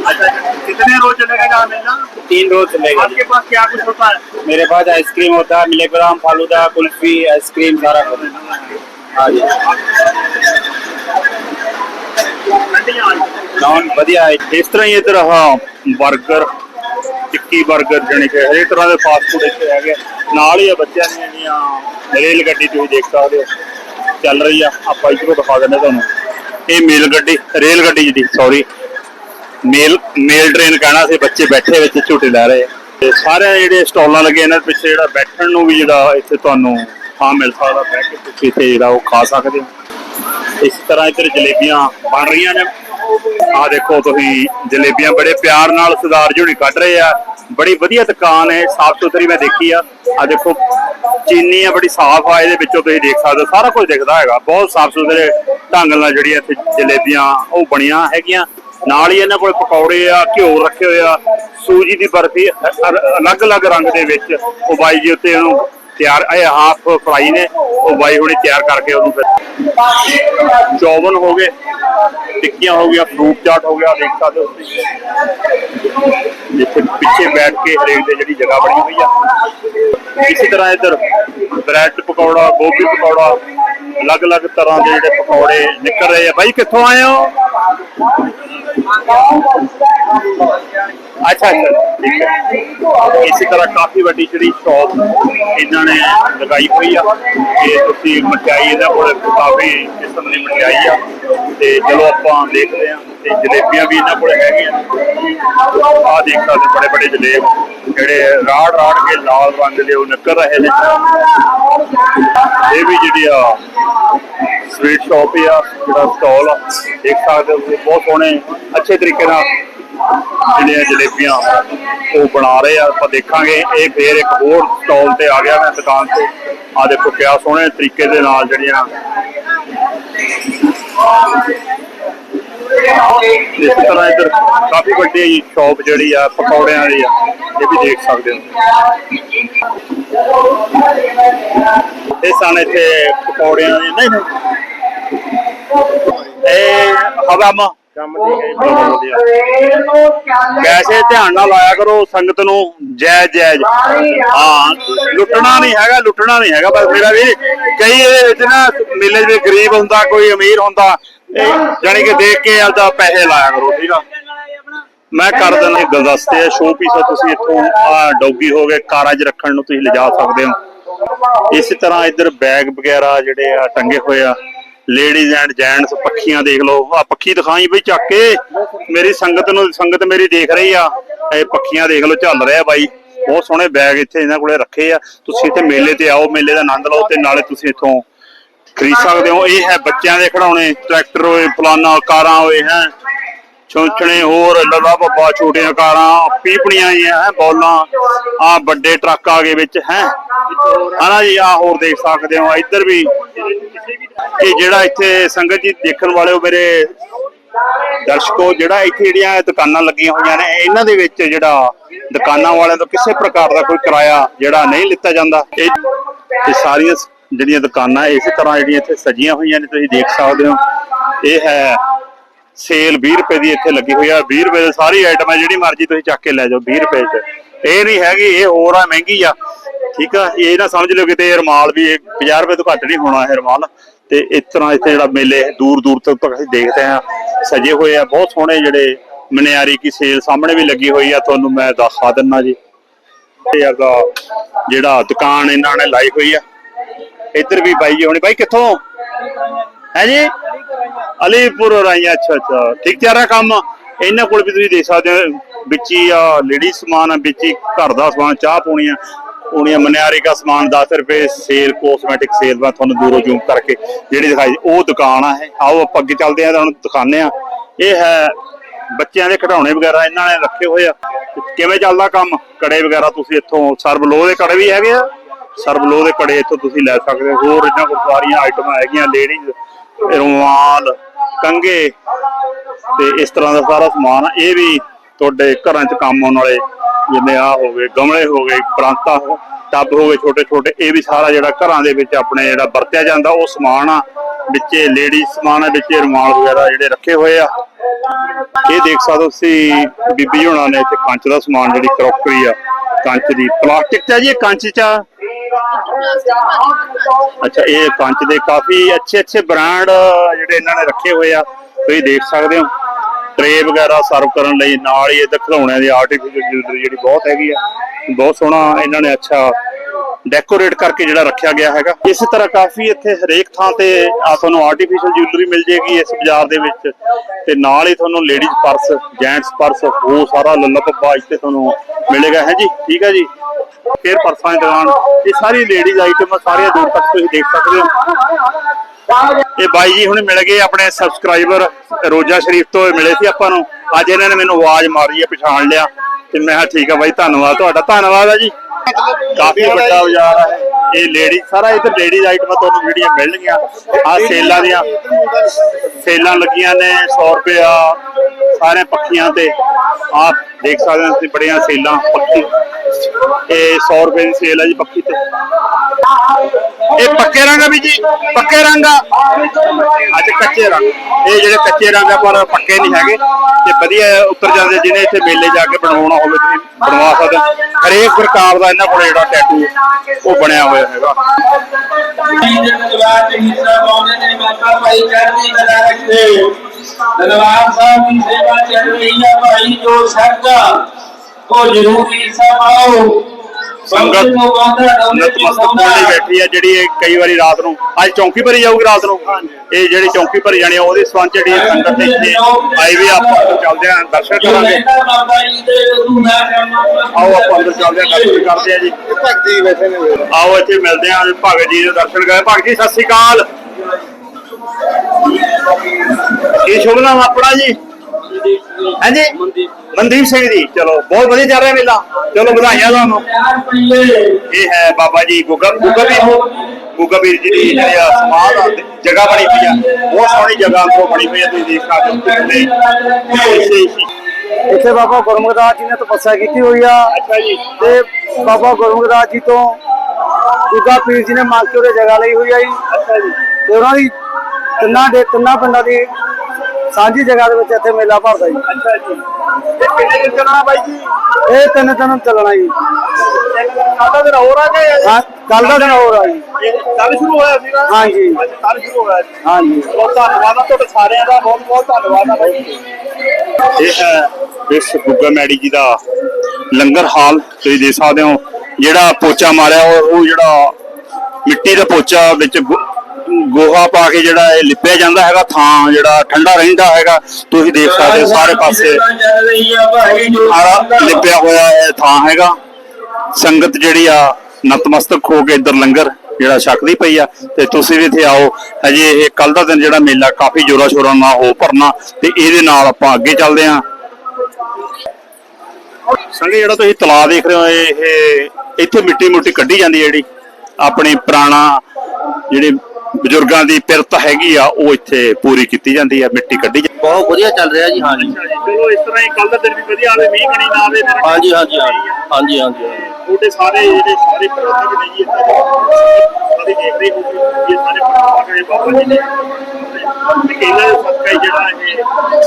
अच्छा कितने रोज चलेगा मेला
तीन रोज चलेगा
आपके पास क्या कुछ होता है
मेरे पास आइसक्रीम होता है मिलेग्राम फालूदा कुल्फी आइसक्रीम सारा कुछ हाँ जी ਨਾਨ ਵਧੀਆ ਹੈ
ਇਸ ਤਰ੍ਹਾਂ ਹੀ ਇੱਧਰ ਹਾਂ 버ਗਰ ਟਿੱਕੀ 버ਗਰ ਜਣੇ ਕਿ ਹਰੇਕ ਤਰ੍ਹਾਂ ਦੇ ਫਾਸਟ ਫੂਡ ਇੱਥੇ ਹੈਗੇ ਨਾਲ ਹੀ ਆ ਬੱਚਿਆਂ ਦੀਆਂ ਜਿਹੜੀਆਂ ਰੇਲ ਗੱਡੀ ਤੁਸੀਂ ਦੇਖ ਸਕਦੇ ਹੋ। ਚੱਲ ਰਹੀ ਆ। ਆਪਾਂ ਇੱਧਰੋਂ ਦਿਖਾ ਦਿੰਦੇ ਤੁਹਾਨੂੰ। ਇਹ ਮੇਲ ਗੱਡੀ, ਰੇਲ ਗੱਡੀ ਜਿਹੜੀ ਸੌਰੀ ਮੇਲ ਮੇਲ ਟ੍ਰੇਨ ਕਹਿਣਾ ਸੀ, ਬੱਚੇ ਬੈਠੇ ਵਿੱਚ ਝੂਟੇ ਲੈ ਰਹੇ ਤੇ ਸਾਰੇ ਜਿਹੜੇ ਸਟਾਲਾਂ ਲੱਗੇ ਇਹਨਾਂ ਦੇ ਪਿੱਛੇ ਜਿਹੜਾ ਬੈਠਣ ਨੂੰ ਵੀ ਜਿਹੜਾ ਇੱਥੇ ਤੁਹਾਨੂੰ ਥਾਂ ਮਿਲ ਸਕਦਾ। ਬੈਠ ਕੇ ਤੁਸੀਂ ਇੱਥੇ ਜਿਹੜਾ ਉਹ ਖਾ ਸਕਦੇ ਹੋ। ਇਸ ਤਰ੍ਹਾਂ ਇੱਧਰ ਜਲੇਬੀਆਂ ਬਣ ਰਹੀਆਂ ਨੇ। ਆਹ ਦੇਖੋ ਤੁਸੀਂ ਜਲੇਬੀਆਂ ਬੜੇ ਪਿਆਰ ਨਾਲ ਸਰਦਾਰ ਜੀ ਕੱਢ ਰਹੇ ਆ। ਬੜੀ ਵਧੀਆ ਦੁਕਾਨ ਹੈ, ਸਾਫ਼ ਸੁਥਰੀ ਮੈਂ ਦੇਖੀ ਆ। ਆ ਦੇਖੋ, ਚੀਨੀ ਆ, ਬੜੀ ਸਾਫ਼ ਆ, ਇਹਦੇ ਵਿੱਚੋਂ ਤੁਸੀਂ ਦੇਖ ਸਕਦੇ ਹੋ, ਸਾਰਾ ਕੁਝ ਦਿਖਦਾ ਹੈਗਾ। ਬਹੁਤ ਸਾਫ਼ ਸੁਥਰੇ ਢੰਗ ਨਾਲ ਜਿਹੜੀਆਂ ਇੱਥੇ ਜਲੇਬੀਆਂ, ਉਹ ਬਣੀਆਂ ਹੈਗੀਆਂ। ਨਾਲ ਹੀ ਇਹਨਾਂ ਕੋਲ ਪਕੌੜੇ ਆ, ਘਿਓ ਰੱਖੇ ਹੋਏ ਆ। ਸੂਜੀ ਦੀ ਬਰਫੀ ਅਲੱਗ-ਅਲੱਗ ਰੰਗ ਦੇ ਵਿੱਚ ਉਹ ਬਾਈ ਜੀ ਉੱਤੇ ਉਹਨੂੰ ਤਿਆਰ, ਇਹ ਹਾਫ ਫਰਾਈ ਨੇ, ਉਹ ਬਾਈ ਹੁਣੀ ਤਿਆਰ ਕਰਕੇ ਉਹਨੂੰ ਫਿਰ ਚੌਵਨ ਹੋ ਗਏ, ਟਿੱਕੀਆਂ ਹੋ ਗਿਆ ਫਰੂਟ ਚਾਟ ਹੋ ਗਿਆ ਦੇਖ ਸਕਦੇ ਹੋ ਤੁਸੀਂ। ਜਿੱਥੇ ਪਿੱਛੇ ਬੈਠ ਕੇ ਹਰੇਕ ਦੇ ਜਿਹੜੀ ਜਗ੍ਹਾ ਬਣੀ ਹੋਈ ਆ। ਇਸੇ ਤਰ੍ਹਾਂ ਇੱਧਰ ਬ੍ਰੈਡ ਪਕੌੜਾ, ਗੋਭੀ ਪਕੌੜਾ, ਅਲੱਗ-ਅਲੱਗ ਤਰ੍ਹਾਂ ਦੇ ਜਿਹੜੇ ਪਕੌੜੇ ਨਿਕਲ ਰਹੇ ਆ। ਬਾਈ ਕਿੱਥੋਂ ਆਏ ਹੋ? ਅੱਛਾ ਅੱਛਾ, ਠੀਕ ਹੈ। ਇਸੇ ਤਰ੍ਹਾਂ ਕਾਫੀ ਵੱਡੀ ਜਿਹੜੀ ਸ਼ਾਪ ਇਹਨਾਂ ਨੇ ਲਗਾਈ ਹੋਈ ਆ। ਤੇ ਤੁਸੀਂ ਮਠਿਆਈ ਇਹਦਾ ਕੋਲ ਕਾਫੀ ਕਿਸਮ ਦੀ ਮਠਿਆਈ ਆ। ਤੇ ਚਲੋ ਆਪਾਂ ਦੇਖਦੇ ਆ ਤੇ ਜਲੇਬੀਆਂ ਵੀ ਇਹਨਾਂ ਕੋਲ ਹੈਗੀਆਂ। ਆ ਦੇਖ ਸਕਦੇ ਬੜੇ ਬੜੇ ਜਲੇਬ। ਜਿਹੜੇ ਰਾੜ ਰਾੜ ਕੇ ਲਾਲ ਰੰਗ ਦੇ ਉਹ ਨਿਕਲ ਰਹੇ ਨੇ। ਇਹ ਵੀ ਜਿਹੜੀ ਆ ਸਵੀਟ ਸ਼ਾਪ ਆ, ਜਿਹੜਾ ਸਟਾਲ ਆ। ਦੇਖ ਸਕਦੇ ਹੋ ਬਹੁਤ ਸੋਹਣੇ, ਅੱਛੇ ਤਰੀਕੇ ਨਾਲ ਜਿਹੜੀਆਂ ਜਲੇਬੀਆਂ ਉਹ ਬਣਾ ਰਹੇ ਆ, ਆਪਾਂ ਦੇਖਾਂਗੇ। ਇਹ ਫੇਰ ਇੱਕ ਹੋਰ ਸਟਾਲ ਤੇ ਆ ਗਿਆ ਮੈਂ ਦੁਕਾਨ ਤੇ। ਆ ਦੇਖੋ, ਕਿਆ ਸੋਹਣੇ ਤਰੀਕੇ ਦੇ ਨਾਲ ਜਿਹੜੀਆਂ ਇਸ ਤਰ੍ਹਾਂ ਇੱਧਰ ਕਾਫੀ ਵੱਡੀ ਸ਼ਾਪ ਜਿਹੜੀ ਆ, ਪਕੌੜਿਆਂ ਦੀ ਆ, ਇਹ ਵੀ ਦੇਖ ਸਕਦੇ ਹੋ। ਇਹ ਸਨ ਇੱਥੇ ਪਕੌੜਿਆਂ ਦੀ ਨਹੀਂ ਇਹ ਹਵਾਮਾ ਕੰਮ ਦੀ ਬਹੁਤ ਵਧੀਆ ਵੈਸੇ ਧਿਆਨ ਨਾਲ ਆਇਆ ਕਰੋ ਸੰਗਤ ਨੂੰ ਜੈ ਜੈ ਹਾਂ ਲੁੱਟਣਾ ਨਹੀਂ ਹੈਗਾ ਲੁੱਟਣਾ ਨਹੀਂ ਹੈਗਾ ਬਸ ਮੇਰਾ ਵੀ ਕਈ ਇਹਦੇ ਵਿੱਚ ਨਾ ਮੇਲੇ ਦੇ ਗਰੀਬ ਹੁੰਦਾ ਕੋਈ ਅਮੀਰ ਹੁੰਦਾ ਇਹ ਜਾਣੀ ਕਿ ਦੇਖ ਕੇ ਆਪਦਾ ਪੈਸੇ ਲਾਇਆ ਕਰੋ ਠੀਕ ਆ? ਮੈਂ ਕਰ ਦਿੰਦਾ ਇਹ ਗੁਲਦਸਤੇ ਆ ਸ਼ੋ ਪੀਸ ਤੁਸੀਂ ਇੱਥੋਂ ਆ ਡੌਗੀ ਹੋ ਗਏ ਕਾਰਾਂ 'ਚ ਰੱਖਣ ਨੂੰ ਤੁਸੀਂ ਲਿਜਾ ਸਕਦੇ ਹੋ। ਇਸੇ ਤਰ੍ਹਾਂ ਇੱਧਰ ਬੈਗ ਵਗੈਰਾ ਜਿਹੜੇ ਆ ਟੰਗੇ ਹੋਏ ਆ ਲੇਡੀਜ਼ ਐਂਡ ਜੈਂਟਸ, ਪੱਖੀਆਂ ਦੇਖ ਲਓ। ਆ ਪੱਖੀ ਦਿਖਾਈ ਬਈ ਚੱਕ ਕੇ। ਮੇਰੀ ਸੰਗਤ ਨੂੰ, ਸੰਗਤ ਮੇਰੀ ਦੇਖ ਰਹੀ ਆ। ਇਹ ਪੱਖੀਆਂ ਦੇਖ ਲਓ, ਚੱਲ ਰਿਹਾ ਬਾਈ। ਬਹੁਤ ਸੋਹਣੇ ਬੈਗ ਇੱਥੇ ਇਹਨਾਂ ਕੋਲੇ ਰੱਖੇ ਆ। ਤੁਸੀਂ ਇੱਥੇ ਮੇਲੇ ਤੇ ਆਓ, ਮੇਲੇ ਦਾ ਆਨੰਦ ਲਓ ਤੇ ਨਾਲੇ ਤੁਸੀਂ ਇੱਥੋਂ ਖਰੀਦ ਸਕਦੇ ਹੋ। ਇਹ ਹੈ ਬੱਚਿਆਂ ਦੇ ਖਿਡੌਣੇ, ਟਰੈਕਟਰ ਹੋਏ, ਫਲਾਨਾ, ਕਾਰਾਂ ਹੋਏ, ਹੈ। ਚੌਂਚਣੇ ਹੋਰ ਲੱਲਾ ਬੱਬਾ ਛੋਟੀਆਂ ਕਾਰਾਂ, ਪੀਪਣੀਆਂ ਹੀ ਹੈ ਬੌਲਾਂ। ਆ ਵੱਡੇ ਟਰੱਕ ਆ ਗਏ ਵਿੱਚ, ਹੈ। ਹਨਾ ਜੀ, ਆ ਹੋਰ ਦੇਖ ਸਕਦੇ ਹੋ, ਇੱਧਰ ਵੀ। ਇਹ ਜਿਹੜਾ ਇੱਥੇ ਸੰਗਤ ਜੀ ਦੇਖਣ ਵਾਲੇ ਮੇਰੇ ਦਰਸ਼ਕੋ, ਜਿਹੜਾ ਇੱਥੇ ਜਿਹੜੀਆਂ ਦੁਕਾਨਾਂ ਲੱਗੀਆਂ ਹੋਈਆਂ ਨੇ, ਇਹਨਾਂ ਦੇ ਵਿੱਚ ਜਿਹੜਾ ਦੁਕਾਨਾਂ ਵਾਲਿਆਂ ਤੋਂ ਕਿਸੇ ਪ੍ਰਕਾਰ ਦਾ ਕੋਈ ਕਿਰਾਇਆ ਜਿਹੜਾ ਨਹੀਂ ਲਿੱਤਾ ਜਾਂਦਾ। ਇਹ ਸਾਰੀਆਂ ਜਿਹੜੀਆਂ ਦੁਕਾਨਾਂ ਇਸੇ ਤਰ੍ਹਾਂ ਜਿਹੜੀਆਂ ਇੱਥੇ ਸਜੀਆਂ ਹੋਈਆਂ ਨੇ, ਤੁਸੀਂ ਦੇਖ ਸਕਦੇ ਹੋ। ਇਹ ਹੈ ਸੇਲ 20 ਰੁਪਏ ਦੀ ਇੱਥੇ ਲੱਗੀ ਹੋਈ ਆ। 20 ਰੁਪਏ ਦੀ ਸਾਰੀ ਆਈਟਮ ਹੈ ਜਿਹੜੀ ਮਰਜ਼ੀ ਤੁਸੀਂ ਚੱਕ ਕੇ ਲੈ ਜਾਓ 20 ਰੁਪਏ 'ਚ। ਇਹ ਨਹੀਂ ਹੈਗੀ, ਇਹ ਹੋਰ ਆ, ਮਹਿੰਗੀ ਆ। ਠੀਕ ਆ? ਇਹ ਨਾ ਸਮਝ ਲਿਓ ਕਿਤੇ ਰਮਾਲ ਵੀ 50 ਰੁਪਏ ਤੋਂ ਘੱਟ ਨਹੀਂ ਹੋਣਾ ਇਹ ਰਮਾਲ। ਤੇ ਇਸ ਤਰ੍ਹਾਂ ਇੱਥੇ ਜਿਹੜਾ ਮੇਲੇ ਦੂਰ ਦੂਰ ਤੱਕ ਅਸੀਂ ਦੇਖਦੇ ਆ ਸਜੇ ਹੋਏ ਆ, ਬਹੁਤ ਸੋਹਣੇ ਜਿਹੜੇ ਮਨਿਆਰੀ ਕੀ ਸੇਲ ਸਾਹਮਣੇ ਵੀ ਲੱਗੀ ਹੋਈ ਆ। ਤੁਹਾਨੂੰ ਮੈਂ ਦਿਖਾ ਦਿੰਨਾ ਜੀ। ਇਹ ਹੈਗਾ ਜਿਹੜਾ ਦੁਕਾਨ ਇਹਨਾਂ ਨੇ ਲਾਈ ਹੋਈ ਆ। ਇੱਧਰ ਵੀ ਬਾਈ ਜੀ ਹੋਣੀ। ਬਾਈ ਕਿੱਥੋਂ? ਹੈ ਜੀ? ਅਲੀਪੁਰ ਰਾਈਆਂ ਅੱਛਾ ਅੱਛਾ। ਠੀਕ ਚੱਲ ਕੰਮ? ਇਹਨਾਂ ਕੋਲ ਵੀ ਤੁਸੀਂ ਦੇਖ ਸਕਦੇ ਹੋ, ਵਿੱਚ ਹੀ ਆ, ਲੇਡੀ ਸਮਾਨ ਆ, ਵਿੱਚ ਹੀ ਘਰ ਦਾ ਸਮਾਨ, ਚਾਹ ਪੂਣੀਆਂ ਪੂਣੀਆਂ ਮਨਿਆਰੀ ਦਾ ਸਮਾਨ 10 ਰੁਪਏ, ਸੇਲ ਕੋਸਮੈਟਿਕ ਸੇਲ ਮੈਂ ਤੁਹਾਨੂੰ ਦੂਰੋਂ ਜ਼ੂਮ ਕਰਕੇ ਜਿਹੜੀ ਦਿਖਾਈ, ਉਹ ਦੁਕਾਨ ਆ ਇਹ। ਆਓ, ਆਪਾਂ ਅੱਗੇ ਚੱਲਦੇ ਆ, ਤੁਹਾਨੂੰ ਦਿਖਾਉਂਦੇ ਆ। ਇਹ ਹੈ ਬੱਚਿਆਂ ਦੇ ਖਿਡੌਣੇ ਵਗੈਰਾ, ਇਹਨਾਂ ਨੇ ਰੱਖੇ ਹੋਏ ਆ। ਕਿਵੇਂ ਚੱਲਦਾ ਕੰਮ? ਕੜੇ ਵਗੈਰਾ ਤੁਸੀਂ ਇੱਥੋਂ ਸਰਬ ਲੋਹ ਦੇ ਕੜੇ ਵੀ ਹੈਗੇ ਆ। ਸਰਬ ਲੋਹ ਦੇ ਕੜੇ ਇੱਥੋਂ ਤੁਸੀਂ ਲੈ ਸਕਦੇ ਹੋ। ਹੋਰ ਇਹਨਾਂ ਕੋਲ ਸਾਰੀਆਂ ਆਈਟਮਾਂ ਹੈਗੀਆਂ ਲੇਡੀਜ਼ ਰੁਮਾਲ ਕੰਗੇ ਤੇ ਇਸ ਤਰ੍ਹਾਂ ਦਾ ਸਾਰਾ ਸਮਾਨ। ਇਹ ਵੀ ਤੁਹਾਡੇ ਘਰਾਂ 'ਚ ਕੰਮ ਆਉਣ ਵਾਲੇ, ਜਿਵੇਂ ਆ ਹੋ ਗਏ, ਗਮਲੇ ਹੋ ਗਏ, ਪ੍ਰਾਂਤਾ ਟੱਬ ਹੋ ਗਏ ਛੋਟੇ ਛੋਟੇ, ਇਹ ਵੀ ਸਾਰਾ ਜਿਹੜਾ ਘਰਾਂ ਦੇ ਵਿੱਚ ਆਪਣੇ ਜਿਹੜਾ ਵਰਤਿਆ ਜਾਂਦਾ, ਉਹ ਸਮਾਨ ਆ। ਵਿੱਚੇ ਲੇਡੀ ਸਮਾਨ ਆ, ਵਿੱਚੇ ਰੁਮਾਲ ਵਗੈਰਾ ਜਿਹੜੇ ਰੱਖੇ ਹੋਏ ਆ। ਇਹ ਦੇਖ ਸਕਦੇ ਹੋ ਤੁਸੀਂ, ਬੀਬੀ ਹੋਣਾ ਨੇ ਇੱਥੇ ਕੰਚ ਦਾ ਸਮਾਨ, ਜਿਹੜੀ ਕਰੋਕਰੀ ਆ, ਕੰਚ ਦੀ ਪਲਾਸਟਿਕ ਚ ਆ ਜੀ ਕੰਚ ਚ ਆ। ਅੱਛਾ, ਇਹ ਕੰਚ ਦੇ ਕਾਫੀ ਅੱਛੇ ਅੱਛੇ ਬ੍ਰਾਂਡ ਜਿਹੜੇ ਇਹਨਾਂ ਨੇ ਰੱਖੇ ਹੋਏ ਆ। ਤੁਸੀਂ ਦੇਖ ਸਕਦੇ ਹੋ। ਟਰੇ ਵਗੈਰਾ ਸਰਵ ਕਰਨ ਲਈ ਨਾਲ ਹੀ ਇਹ ਖਿਡੌਣਿਆਂ ਦੀ ਆਰਟੀਫੀਸ਼ੀਅਲ ਜਿਊਲਰੀ ਜਿਹੜੀ ਬਹੁਤ ਹੈਗੀ ਆ। ਬਹੁਤ ਸੋਹਣਾ ਇਹਨਾਂ ਨੇ ਅੱਛਾ ਡੈਕੋਰੇਟ ਕਰਕੇ ਜਿਹੜਾ ਰੱਖਿਆ ਗਿਆ ਹੈਗਾ। ਇਸੇ ਤਰ੍ਹਾਂ ਕਾਫੀ ਇੱਥੇ ਹਰੇਕ ਥਾਂ ਤੇ, ਆ ਤੁਹਾਨੂੰ ਆਰਟੀਫੀਸ਼ੀਅਲ ਜਿਊਲਰੀ ਮਿਲ ਜੇਗੀ ਇਸ ਬਾਜ਼ਾਰ ਦੇ ਵਿੱਚ। ਤੇ ਨਾਲ ਹੀ ਤੁਹਾਨੂੰ ਲੇਡੀਜ਼ ਪਰਸ ਜੈਂਟਸ ਪਰਸ ਉਹ ਸਾਰਾ ਲੱਲਾ ਪੱਪਾ ਇੱਥੇ ਤੁਹਾਨੂੰ ਮਿਲੇਗਾ। ਹੈ ਜੀ? ਠੀਕ ਹੈ ਜੀ? ਫਿਰ ਪਰਸਾਂ ਦੀ ਦੁਕਾਨ ਇਹ ਸਾਰੀ ਲੇਡੀਜ਼ ਆਈਟਮਾਂ ਸਾਰੀਆਂ ਦੂਰ ਤੱਕ ਤੁਸੀਂ ਦੇਖ ਸਕਦੇ ਹੋ। ਇਹ ਬਾਈ ਜੀ ਹੁਣ ਮਿਲ ਗਏ ਆਪਣੇ ਸਬਸਕ੍ਰਾਈਬਰ ਰੋਜਾ ਸ਼ਰੀਫ ਤੋਂ ਮਿਲੇ ਸੀ ਆਪਾਂ ਨੂੰ। ਅੱਜ ਇਹਨਾਂ ਨੇ ਮੈਨੂੰ ਆਵਾਜ਼ ਮਾਰੀ ਹੈ, ਪਛਾਣ ਲਿਆ। ਤੇ ਮੈਂ ਕਿਹਾ, ਠੀਕ ਆ ਬਾਈ, ਧੰਨਵਾਦ ਤੁਹਾਡਾ। ਧੰਨਵਾਦ ਆ ਜੀ। ਕਾਫੀ ਵੱਡਾ ਬਾਜ਼ਾਰ ਹੈ ਇਹ ਲੇਡੀ, ਸਾਰਾ ਇੱਧਰ ਲੇਡੀਜ਼ ਆਈਟਮਾਂ ਤੁਹਾਨੂੰ ਜਿਹੜੀਆਂ ਮਿਲਣਗੀਆਂ। ਆ ਸੇਲਾਂ ਦੀਆਂ। ਸੇਲਾਂ ਲੱਗੀਆਂ ਨੇ 100 ਰੁਪਿਆ ਸਾਰੇ ਪੱਖੀਆਂ ਤੇ। ਆਪ ਦੇਖ ਸਕਦੇ ਹੋ ਤੁਸੀਂ, ਬੜੀਆਂ ਸੇਲਾਂ, ਪੱਖੀ। ਇਹ 100 ਰੁਪਏ ਦੀ ਸੇਲ ਹੈ ਜੀ ਪੱਖੀ ਤੇ। ਇਹ ਪੱਕੇ ਰੰਗ ਆ ਵੀ ਜੀ, ਪੱਕੇ ਰੰਗ ਆ। ਅੱਜ ਕੱਚੇ ਰੰਗ। ਇਹ ਜਿਹੜੇ ਕੱਚੇ ਰੰਗ ਆ, ਪਰ ਪੱਕੇ ਨਹੀਂ ਹੈਗੇ। ਤੇ ਵਧੀਆ ਉੱਤਰ ਜਾਂਦੇ ਜਿਹਨੇ ਇੱਥੇ ਮੇਲੇ ਜਾ ਕੇ ਬਣਵਾਉਣਾ ਹੋਵੇ ਤੁਸੀਂ ਬਣਵਾ ਸਕਦੇ। ਹਰੇਕ ਪ੍ਰਕਾਰ ਦਾ ਇਹਨਾਂ ਕੋਲ ਜਿਹੜਾ ਟੈਟੂ ਉਹ ਬਣਿਆ ਹੋਇਆ ਹੈਗਾ।
ਧੰਨਵਾਦ ਸਾਹਿਬ ਦੀ ਸੇਵਾ ਚੱਲ ਰਹੀ ਹੈ ਭਾਈ, ਜੋ ਸਰਦਾ। ਉਹ ਜ਼ਰੂਰੀ ਸਭ ਆਓ।
ਸੰਗਤ ਨਤਮਸਤਕ ਹੋਣ ਲਈ ਬੈਠੀ ਆ ਜਿਹੜੀ ਇਹ ਕਈ ਵਾਰੀ ਰਾਤ ਨੂੰ ਅੱਜ ਚੌਂਕੀ ਭਰੀ ਜਾਊਗੀ ਰਾਤ ਨੂੰ? ਇਹ ਜਿਹੜੀ ਚੌਂਕੀ ਭਰੀ ਜਾਣੀ ਆ ਉਹਦੇ ਸਬੰਧ ਚ ਜਿਹੜੀ ਸੰਗਤ ਇੱਥੇ ਆਈ ਵੀ ਆਪਾਂ ਅੰਦਰ ਚੱਲਦੇ ਆਂ ਦਰਸ਼ਨ ਕਰਾਂਗੇ। ਆਓ ਆਪਾਂ ਅੰਦਰ ਚੱਲਦੇ ਆਂ ਦਰਸ਼ਨ ਕਰਦੇ ਆ ਜੀ।
ਭਗਤੀ ਵੈਸੇ ਨੇ
ਆਓ ਇੱਥੇ ਮਿਲਦੇ ਆਂ ਭਗਤ ਜੀ ਦੇ ਦਰਸ਼ਨ ਕਰੇ ਭਗਤ ਜੀ ਸਤਿ ਸ੍ਰੀ ਅਕਾਲ। ਕੀ ਸ਼ੁਭ ਨਾਮ ਆਪਣਾ ਜੀ? ਹਾਂਜੀ। ਮਨਦੀਪ ਸਿੰਘ ਜੀ ਚਲੋ ਬਹੁਤ ਵਧੀਆ ਚੱਲ ਰਿਹਾ ਮੇਲਾ। ਚਲੋ ਵਧਾਈਆਂ ਤੁਹਾਨੂੰ। ਇਹ ਹੈ ਬਾਬਾ ਜੀ ਗੁੱਗਾ ਗੁੱਗਾ ਵੀਰ। ਗੁੱਗਾ ਵੀਰ ਜੀ ਦੀ ਜਿਹੜੀ ਆ ਸਮਾਧ ਆ ਜਗ੍ਹਾ ਬਣੀ ਹੋਈ ਆ। ਬਹੁਤ ਸੋਹਣੀ ਜਗ੍ਹਾ ਕੋ ਬਣੀ ਹੋਈ ਆ ਤੁਸੀਂ ਦੇਖ ਸਕਦੇ ਹੋ।
ਇੱਥੇ ਬਾਬਾ ਗੁਰਮੁਖਦਾਸ ਜੀ ਨੇ ਤਪੱਸਿਆ ਕੀਤੀ ਹੋਈ ਆ।
ਅੱਛਾ ਜੀ।
ਤੇ ਬਾਬਾ ਗੁਰਮੁਖਦਾਸ ਜੀ ਤੋਂ ਗੁੱਗਾ ਪੀਰ ਜੀ ਨੇ ਮੰਗ ਕੇ ਉਹਦੇ ਜਗ੍ਹਾ ਲਈ ਹੋਈ ਆ ਜੀ।
ਅੱਛਾ ਜੀ।
ਤੇ ਉਹਨਾਂ ਦੀ ਤਿੰਨਾਂ ਦੇ ਤਿੰਨਾਂ ਪਿੰਡਾਂ ਦੀ ਸਾਂਝੀ ਜਗ੍ਹਾ ਦੇ ਵਿੱਚ ਇੱਥੇ ਮੇਲਾ ਭਰਦਾ ਜੀ।
ਅੱਛਾ ਜੀ। ਇਹ ਕਿੰਨੇ ਦਿਨ ਚੱਲਣਾ ਬਾਈ ਜੀ?
ਇਹ ਤਿੰਨ ਦਿਨ ਚੱਲਣਾ ਜੀ।
ਸਾਡਾ ਦਿਨ ਹੋਰ ਆ ਗਏ
ਹਾਂ ਕੱਲ ਦਾ ਦਿਨ ਹੋਰ ਆ ਜੀ।
ਕੱਲ ਸ਼ੁਰੂ ਹੋਇਆ ਸੀਗਾ?
ਹਾਂਜੀ।
ਅੱਜ ਕੱਲ ਸ਼ੁਰੂ ਹੋਇਆ ਸੀ
ਹਾਂਜੀ।
ਬਹੁਤ ਧੰਨਵਾਦ ਆ ਤੁਹਾਡੇ ਸਾਰਿਆਂ ਦਾ ਬਹੁਤ ਬਹੁਤ ਧੰਨਵਾਦ ਆ ਬਾਈ ਇਹ ਹੈ ਇਸ ਗੁੱਗਾ ਮੈੜੀ ਜੀ ਦਾ ਲੰਗਰ ਹਾਲ ਤੁਸੀਂ ਦੇਖ ਸਕਦੇ ਹੋ। ਜਿਹੜਾ ਪੋਚਾ ਮਾਰਿਆ ਉਹ ਜਿਹੜਾ ਮਿੱਟੀ ਦਾ ਪੋਚਾ ਵਿੱਚ ਗੋਹਾ ਪਾ ਕੇ ਜਿਹੜਾ ਇਹ ਲਿਪਿਆ ਜਾਂਦਾ ਹੈਗਾ, ਥਾਂ ਜਿਹੜਾ ਠੰਡਾ ਰਹਿੰਦਾ ਹੈਗਾ, ਤੁਸੀਂ ਦੇਖ ਸਕਦੇ ਹੋ ਸਾਰੇ ਪਾਸੇ। ਸਾਰਾ ਲਿਪਿਆ ਹੋਇਆ ਇਹ ਥਾਂ ਹੈਗਾ। ਸੰਗਤ ਜਿਹੜੀ ਆ, ਨਤਮਸਤਕ ਹੋ ਕੇ ਇੱਧਰ ਲੰਗਰ ਜਿਹੜਾ ਛਕਦੀ ਪਈ ਆ। ਤੇ ਤੁਸੀਂ ਵੀ ਇੱਥੇ ਆਓ। ਹਜੇ ਇਹ ਕੱਲ ਦਾ ਦਿਨ ਜਿਹੜਾ ਮੇਲਾ, ਕਾਫੀ ਜੋਰਾ ਸ਼ੋਰਾਂ ਨਾਲ ਹੋ ਭਰਨਾ, ਤੇ ਇਹਦੇ ਨਾਲ ਆਪਾਂ ਅੱਗੇ ਚੱਲਦੇ ਆਂ। ਸੰਗੇ ਜਿਹੜਾ ਤੁਸੀਂ ਤਲਾ ਦੇਖ ਰਹੇ ਹੋ, ਇਹ ਇੱਥੇ ਮਿੱਟੀ ਮੁੱਟੀ ਕੱਢੀ ਜਾਂਦੀ ਹੈ ਜਿਹੜੀ। ਆਪਣੇ ਪੁਰਾਣਾ, ਜਿਹੜੇ ਬਜ਼ੁਰਗਾਂ ਦੀ ਪਿਰਤ ਹੈਗੀ ਆ ਉਹ ਇੱਥੇ ਪੂਰੀ ਕੀਤੀ ਜਾਂਦੀ ਆ ਮਿੱਟੀ ਕੱਢੀ ਜਾਂਦੀ
ਬਹੁਤ ਵਧੀਆ ਚੱਲ ਰਿਹਾ ਜੀ ਹਾਂਜੀ।
ਚਲੋ ਇਸ ਤਰ੍ਹਾਂ ਹੀ ਕੱਲ ਦਾ ਦਿਨ ਵੀ ਵਧੀਆ ਆਵੇ ਮੀਂਹ ਕਣੀ ਨਾ ਆਵੇ
ਹਾਂਜੀ। ਹਾਂਜੀ ਹਾਂਜੀ ਹਾਂਜੀ।
ਉਹਦੇ ਸਾਰੇ ਜਿਹੜੇ ਸਾਰੇ ਪ੍ਰਬੰਧਕ ਨੇ ਜੀ ਇੱਥੇ ਸਾਰੇ ਦੇਖ ਰਹੇ ਹੋ ਇਹ ਸਾਰੇ ਪ੍ਰਬੰਧਕ ਨੇ ਬਾਬਾ ਜੀ ਨੇ ਇਹਨਾਂ ਦੇ ਸਦਕਾ ਹੀ ਜਿਹੜਾ ਇਹ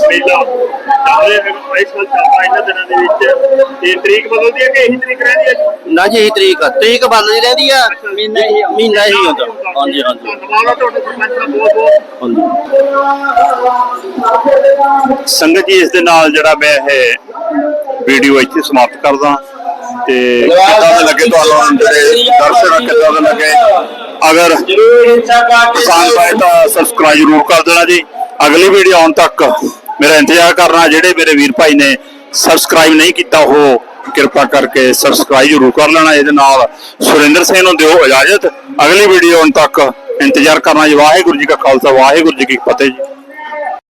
ਮੇਲਾ ਹੈ ਇਸ ਸਾਲ ਚੱਲਦਾ ਇਹਨਾਂ ਦਿਨਾਂ ਦੇ ਵਿੱਚ। ਇਹ ਤਰੀਕ ਬਦਲਦੀ ਹੈ ਕਿ ਇਹੀ ਤਰੀਕ ਰਹਿੰਦੀ ਹੈ ਜੀ?
ਨਾ ਜੀ ਇਹ ਤਰੀਕ। ਤਰੀਕ ਬਦਲਦੀ ਰਹਿੰਦੀ ਆ।
ਮਹੀਨਾ ਹੀ
ਮਹੀਨਾ ਹੀ ਹੁੰਦਾ। ਹਾਂਜੀ ਹਾਂਜੀ।
ਧੰਨਵਾਦ ਆ ਤੁਹਾਡੇ ਸਰਪੰਚ ਦਾ ਬਹੁਤ ਬਹੁਤ।
ਹਾਂਜੀ।
ਸੰਗਤ ਜੀ ਇਸ ਦੇ ਨਾਲ ਜਿਹੜਾ ਮੈਂ ਇਹ ਵੀਡੀਓ ਇੱਥੇ ਸਮਾਪਤ ਕਰਦਾ ਤੇ ਕਿੱਦਾਂ ਦਾ ਲੱਗੇ ਤੁਹਾਨੂੰ ਜਿਹੜੇ ਦਰਸ਼ਕ ਕਿੱਦਾਂ ਦਾ ਲੱਗੇ? ਅਗਰ ਪਸੰਦ ਆਏ ਤਾਂ ਸਬਸਕ੍ਰਾਈਬ ਜ਼ਰੂਰ ਕਰ ਦੇਣਾ ਜੀ। ਅਗਲੀ ਵੀਡੀਓ ਆਉਣ ਤੱਕ ਮੇਰਾ ਇੰਤਜ਼ਾਰ ਕਰਨਾ ਜਿਹੜੇ ਮੇਰੇ ਵੀਰ ਭਾਈ ਨੇ ਸਬਸਕ੍ਰਾਈਬ ਨਹੀਂ ਕੀਤਾ ਉਹ ਕਿਰਪਾ ਕਰਕੇ ਸਬਸਕ੍ਰਾਈਬ ਜ਼ਰੂਰ ਕਰ ਲੈਣਾ। ਇਹਦੇ ਨਾਲ ਸੁਰਿੰਦਰ ਸਿੰਘ ਨੂੰ ਦਿਓ ਇਜਾਜ਼ਤ। ਅਗਲੀ ਵੀਡੀਓ ਆਉਣ ਤੱਕ ਇੰਤਜ਼ਾਰ ਕਰਨਾ ਜੀ। ਵਾਹਿਗੁਰੂ ਜੀ ਕਾ ਖਾਲਸਾ ਵਾਹਿਗੁਰੂ ਜੀ ਕੀ ਫਤਿਹ ਜੀ।